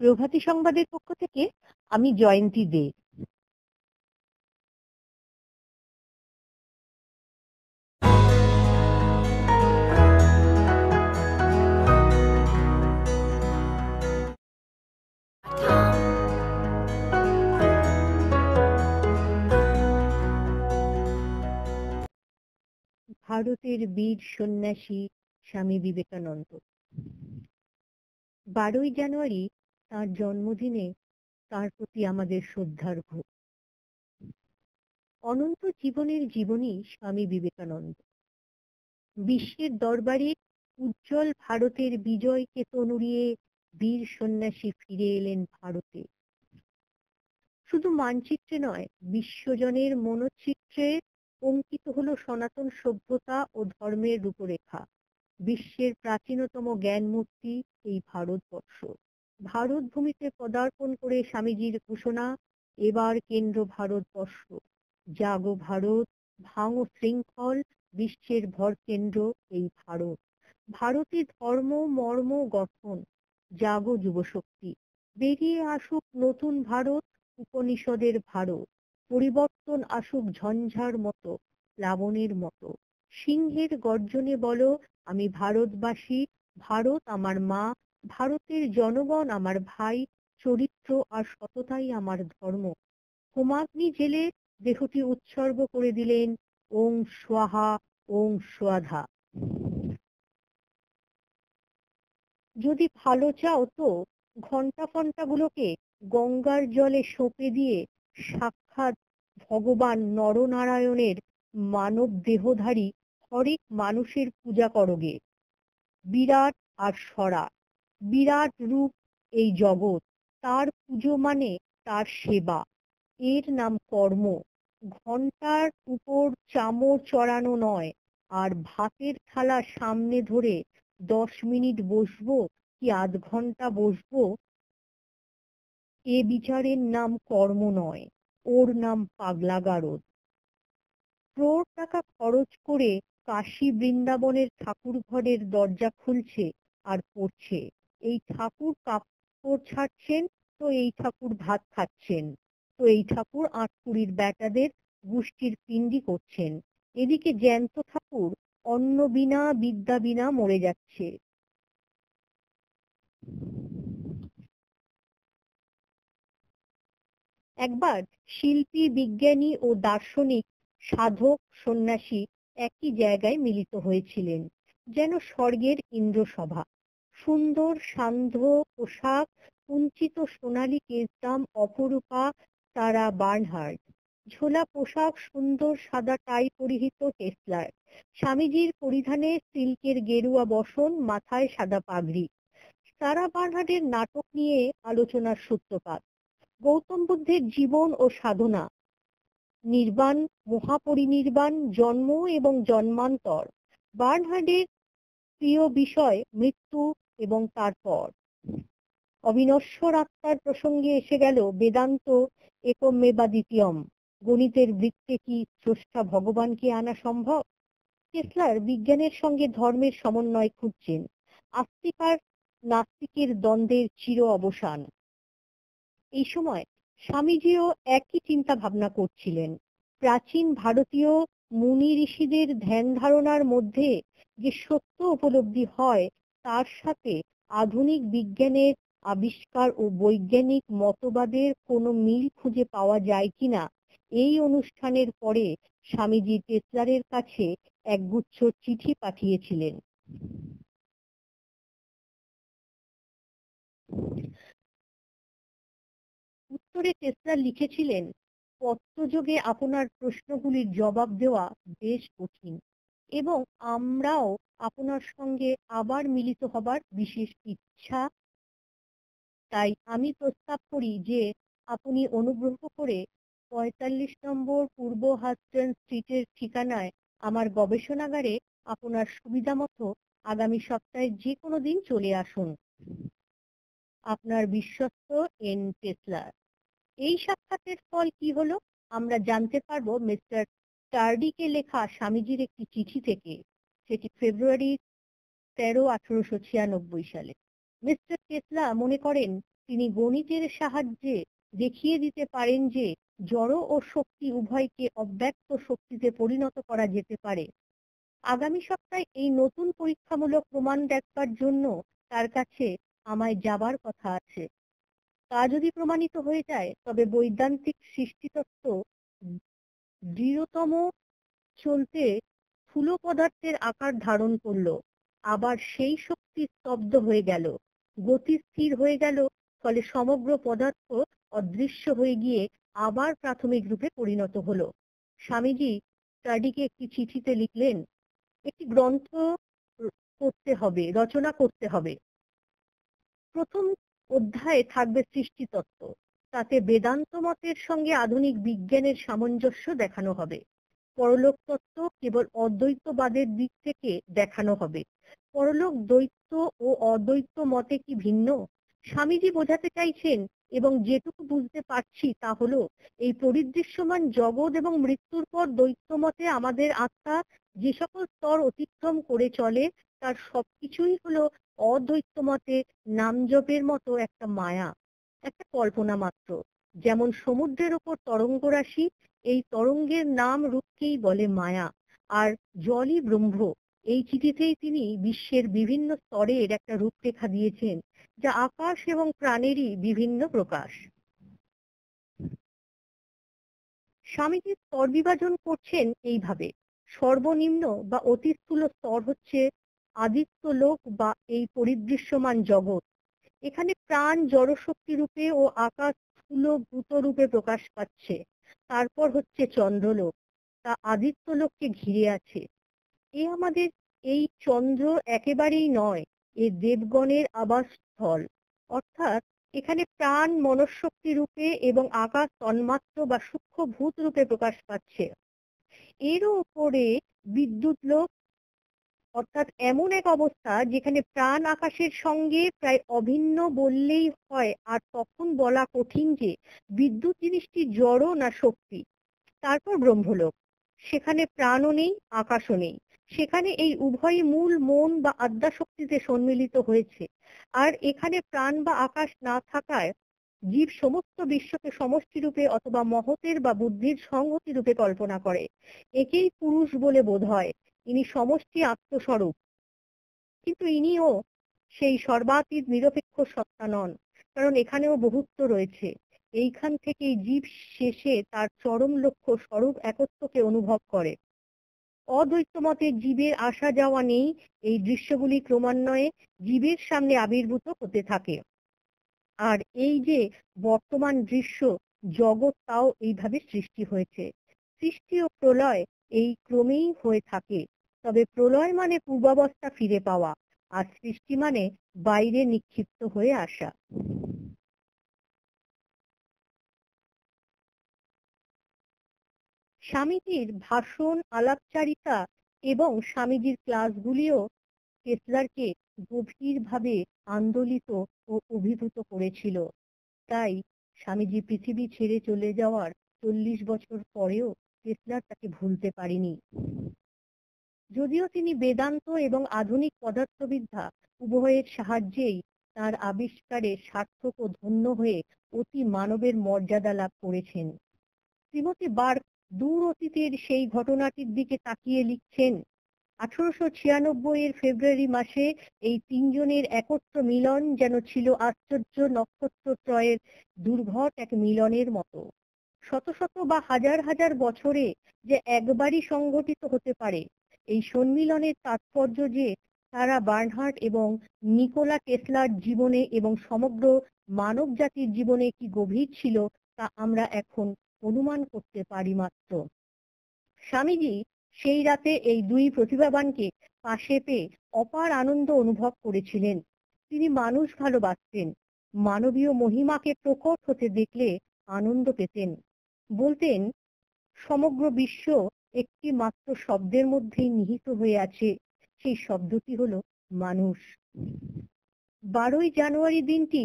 প্রভাতী সংবাদের পক্ষ থেকে আমি জয়ন্তী দে। ভারতের বীর সন্ন্যাসী স্বামী বিবেকানন্দ। বারোই জানুয়ারি তার জন্মদিনে তার প্রতি আমাদের শ্রদ্ধার্ঘ অনন্ত জীবনের জীবনী স্বামী বিবেকানন্দ। বিশ্বের দরবারে উজ্জ্বল ভারতের বিজয়কে তনুরিয়ে বীর সন্ন্যাসী ফিরে এলেন ভারতে। শুধু মানচিত্রে নয়, বিশ্বজনের মনোচিত্রে অঙ্কিত হলো সনাতন সভ্যতা ও ধর্মের রূপরেখা। বিশ্বের প্রাচীনতম জ্ঞান মূর্তি এই ভারতবর্ষ। ভারত ভূমিতে পদার্পণ করে স্বামীজির ঘোষণা, এবার কেন্দ্র ভারতবর্ষ জাগো ভারত, ভাঙো শৃঙ্খল, বিশ্বের ভর কেন্দ্র এই ভারত। ভারতে ধর্ম, মর্ম, গঠন, জাগো যুবশক্তি। বেরিয়ে আসুক নতুন ভারত, উপনিষদের ভারত। পরিবর্তন আসুক ঝঞ্ঝার মতো, প্লাবনের মতো। সিংহের গর্জনে বলো, আমি ভারতবাসী, ভারত আমার মা ভারতের জনগণ আমার ভাই, চরিত্র আর সততাই আমার ধর্ম। হোমাগ্নি জেলে দেহটি উৎসর্গ করে দিলেন ওং স্বাহা, ওং স্বাধা। যদি ভালো চাও তো ঘণ্টা ফন্টাগুলোকে গঙ্গার জলে সঁপে দিয়ে সাক্ষাৎ ভগবান নরনারায়ণের মানব দেহধারী হরেক মানুষের পূজা করগে বিরাট আর সরা। বিরাট রূপ এই জগৎ। তার পুজো মানে তার সেবা। এর নাম কর্ম। ঘণ্টার উপর চামর চড়ানো নয়, আর ভাতের থালা সামনে ধরে দশ মিনিট বসবো কি আধ ঘণ্টা বসবো? এ বিচারের নাম কর্ম নয়, ওর নাম পাগলা গারদ ক্রোড় টাকা খরচ করে কাশী বৃন্দাবনের ঠাকুর ঘরের দরজা খুলছে আর পড়ছে। এই ঠাকুর কাপড় ছাড়ছেন, তো এই ঠাকুর ভাত খাচ্ছেন। তো এই ঠাকুর আটকুড়ির বেটাদের গোষ্ঠীর পিণ্ডি করছেন। এদিকে জ্যান্ত ঠাকুর অন্ন বিনা, বিদ্যা বিনা মরে যাচ্ছে। একবার শিল্পী, বিজ্ঞানী ও দার্শনিক, সাধক, সন্ন্যাসী একই জায়গায় মিলিত হয়েছিলেন, যেন স্বর্গের ইন্দ্রসভা। সুন্দর, সান্ধ্য পোশাক, কুঞ্চিত সোনালী কেশদাম অপরূপা তারা বার্নহার্ড ঝোলা পোশাক, সুন্দর সাদা টাই পরিহিত টেসলার। স্বামীজির পরিধানে সিল্কের গেরুয়া বসন, মাথায় সাদা পাগড়ি। সারা বার্নহার্ডের নাটক নিয়ে আলোচনার সূত্রপাত। গৌতম বুদ্ধের জীবন ও সাধনা। নির্বাণ, মহাপরিনির্বাণ, জন্ম এবং জন্মান্তর। বার্নহার্ডের প্রিয় বিষয় মৃত্যু এবং তারপর। অবিনশ্বর আত্মার প্রসঙ্গে এসে গেল বেদান্ত একমেবা দ্বিতীয়ম। গণিতের বৃত্তে কি স্রষ্টা ভগবানকে আনা সম্ভব? টেসলার বিজ্ঞানের সঙ্গে ধর্মের সমন্বয় খুঁজছেন। আস্তিক আর নাস্তিকের দ্বন্দ্বের চির অবসান। এই সময় স্বামীজিও একই চিন্তা ভাবনা করছিলেন। প্রাচীন ভারতীয় মুনি ঋষিদের ধ্যান ধারণার মধ্যে যে সত্য উপলব্ধি হয় তার সাথে আধুনিক বিজ্ঞানের আবিষ্কার ও বৈজ্ঞানিক মতবাদের কোনো মিল খুঁজে পাওয়া যায় কিনা এই অনুষ্ঠানের পরে স্বামীজি টেসলারের কাছে একগুচ্ছ চিঠি পাঠিয়েছিলেন। উত্তরে টেসলার লিখেছিলেন পত্রযোগে আপনার প্রশ্নগুলির জবাব দেওয়া বেশ কঠিন। এবং আমরাও আপনার সঙ্গে আবার মিলিত হবার বিশেষ ইচ্ছা। তাই আমি প্রস্তাব করি যে, আপনি অনুগ্রহ করে পঁয়তাল্লিশ নম্বর পূর্ব হাস্টন স্ট্রিটের ঠিকানায় আমার গবেষণাগারে আপনার সুবিধা মতো আগামী সপ্তাহে যে কোনো দিন চলে আসুন। আপনার বিশ্বস্ত এন টেসলার। এই সাক্ষাতের ফল কি হলো? আমরা জানতে পারব, মিস্টার টার্ডিকে লেখা স্বামীজির একটি চিঠি থেকে, সেটি ফেব্রুয়ারি তেরো আঠারোশো ছিয়ানব্বই সালে। মিস্টার টেসলা মনে করেন, তিনি গণিতের সাহায্যে দেখিয়ে দিতে পারেন যে, জড় ও শক্তি উভয়কে অব্যক্ত শক্তিতে পরিণত করা যেতে পারে। আগামী সপ্তাহে এই নতুন পরীক্ষামূলক প্রমাণ দেখবার জন্য তার কাছে আমায় যাবার কথা আছে। তা যদি প্রমাণিত হয়ে যায়, তবে বৈদান্তিক সৃষ্টিতত্ত্ব দৃঢ়তম চলতে স্থূল পদার্থের আকার ধারণ করল। আবার সেই শক্তি স্তব্ধ হয়ে গেল। গতি স্থির হয়ে গেল, ফলে সমগ্র পদার্থ অদৃশ্য হয়ে গিয়ে আবার প্রাথমিক রূপে পরিণত হলো। স্বামীজি স্টাডিকে একটি চিঠিতে লিখলেন, একটি গ্রন্থ করতে হবে, রচনা করতে হবে। প্রথম অধ্যায়ে থাকবে সৃষ্টিতত্ত্ব। তাতে বেদান্ত মতের সঙ্গে আধুনিক বিজ্ঞানের সামঞ্জস্য দেখানো হবে। পরলোক তত্ত্ব কেবল অদ্বৈতবাদের দিক থেকে দেখানো হবে। পরলোক দ্বৈত ও অদ্বৈত মতে কি ভিন্ন? স্বামীজি বোঝাতে চাইছেন, এবং যেটুকু বুঝতে পারছি তা হলো, এই পরিদৃশ্যমান জগৎ এবং মৃত্যুর পর দ্বৈত মতে আমাদের আত্মা যে সকল স্তর অতিক্রম করে চলে, তার সবকিছুই হলো অদ্বৈত মতে নাম জপের মতো একটা মায়া। একটা কল্পনা মাত্র। যেমন সমুদ্রের ওপর তরঙ্গ রাশি, এই তরঙ্গের নাম রূপকেই বলে মায়া। আর জলই ব্রহ্ম, এই চিঠিতেই তিনি বিশ্বের বিভিন্ন স্তরের একটা রূপরেখা দিয়েছেন, যা আকাশ এবং প্রাণেরই বিভিন্ন প্রকাশ। স্বামীজি স্তর বিভাজন করছেন এইভাবে। সর্বনিম্ন বা অতি স্থূল স্তর হচ্ছে আদিত্য লোক বা এই পরিদৃশ্যমান জগৎ। এখানে প্রাণ জড়শক্তি রূপে ও আকাশ স্থূল ভূত রূপে প্রকাশ পাচ্ছে। তারপর হচ্ছে চন্দ্রলোক। তা আদিত্য লোককে ঘিরে আছে। এ আমাদের, এই চন্দ্র একেবারেই নয়, এ দেবগণের আবাসস্থল। অর্থাৎ এখানে প্রাণ মনশক্তি রূপে এবং আকাশ তন্মাত্র বা সূক্ষ্ম ভূত রূপে প্রকাশ পাচ্ছে। এর উপরে বিদ্যুৎ লোক অর্থাৎ এমন এক অবস্থা যেখানে প্রাণ আকাশের সঙ্গে প্রায় অভিন্ন বললেই হয় আর তখন বলা কঠিন যে বিদ্যুৎ জিনিসটি জড় না শক্তি। তারপর ব্রহ্মলোক। সেখানে প্রাণও নেই, আকাশও নেই। সেখানে এই উভয় মূল মন বা আদ্যা শক্তিতে সম্মিলিত হয়েছে। আর এখানে প্রাণ বা আকাশ না থাকায় জীব সমস্ত বিশ্বকে সমষ্টি রূপে অথবা মহতের বা বুদ্ধির সংহতি রূপে কল্পনা করে। একেই পুরুষ বলে বোধ হয়। ইনি সমষ্টি আত্মস্বরূপ। কিন্তু ইনিও সেই সর্বাতীত নিরপেক্ষ সত্তা নন, কারণ এখানেও বহুত্ব রয়েছে। এইখান থেকেই জীব শেষে তার চরম লক্ষ্য স্বরূপ একত্বকে অনুভব করে। অদ্বৈতমতে জীবের আসা যাওয়া নেই, এই দৃশ্যগুলি ক্রমান্বয়ে জীবের সামনে আবির্ভূত হতে থাকে। আর এই যে বর্তমান দৃশ্য, জগৎ তাও এইভাবে সৃষ্টি হয়েছে। সৃষ্টি ও প্রলয় এই ক্রমেই হয়ে থাকে। তবে প্রলয় মানে পূর্বাবস্থা ফিরে পাওয়া আর সৃষ্টি মানে বাইরে নিক্ষিপ্ত হয়ে আসা। স্বামীজির ভাষণ, আলাপচারিতা এবং স্বামীজির ক্লাসগুলিও টেসলারকে গভীরভাবে আন্দোলিত ও অভিভূত করেছিল। তাই স্বামীজি পৃথিবী ছেড়ে চলে যাওয়ার চল্লিশ বছর পরেও টেসলার তাকে ভুলতে পারেনি। যদিও তিনি বেদান্ত এবং আধুনিক পদার্থবিদ্যা উভয়ের সাহায্যেই তার আবিষ্কারে সার্থক ও ধন্য হয়ে অতি মানবের মর্যাদা লাভ করেছেন। শ্রীমতী বার্ক দূর অতীতের সেই ঘটনাটির দিকে তাকিয়ে লিখছেন, আঠারোশো ছিয়ানব্বই এর ফেব্রুয়ারি মাসে এই তিনজনের একত্র মিলন যেন ছিল আশ্চর্য নক্ষত্র ত্রয়ের দুর্ঘট এক মিলনের মতো। শত শত বা হাজার হাজার বছরে যে একবারই সংঘটিত হতে পারে এই সম্মিলনের তাৎপর্য যে তারা বার্নহার্ট এবং নিকোলা টেসলার জীবনে এবং সমগ্র মানব জাতির জীবনে কি গভীর ছিল তা আমরা এখন অনুমান করতে পারি মাত্র। স্বামীজি সেই রাতে এই দুই প্রতিভাবানকে পাশে পেয়ে অপার আনন্দ অনুভব করেছিলেন। তিনি মানুষ ভালোবাসতেন, মানবীয় মহিমাকে প্রকট হতে দেখলে আনন্দ পেতেন। বলতেন, সমগ্র বিশ্ব একটি মাত্র শব্দের মধ্যেই নিহিত হয়ে আছে, সেই শব্দটি হলো মানুষ। বারোই জানুয়ারি দিনটি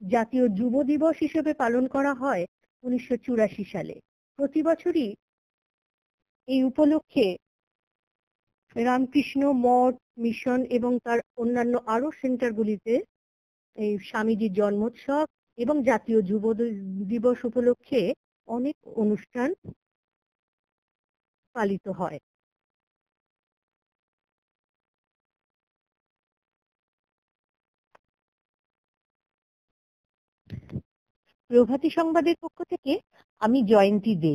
জাতীয় যুব দিবস হিসেবে পালন করা হয় উনিশশো সালে। প্রতি বছরই এই উপলক্ষে রামকৃষ্ণ মঠ, মিশন এবং তার অন্যান্য আরও সেন্টারগুলিতে এই স্বামীজির জন্মোৎসব এবং জাতীয় যুব দিবস উপলক্ষে অনেক অনুষ্ঠান পালিত হয়। প্রভাতী সংবাদের পক্ষ থেকে আমি জয়ন্তী দে।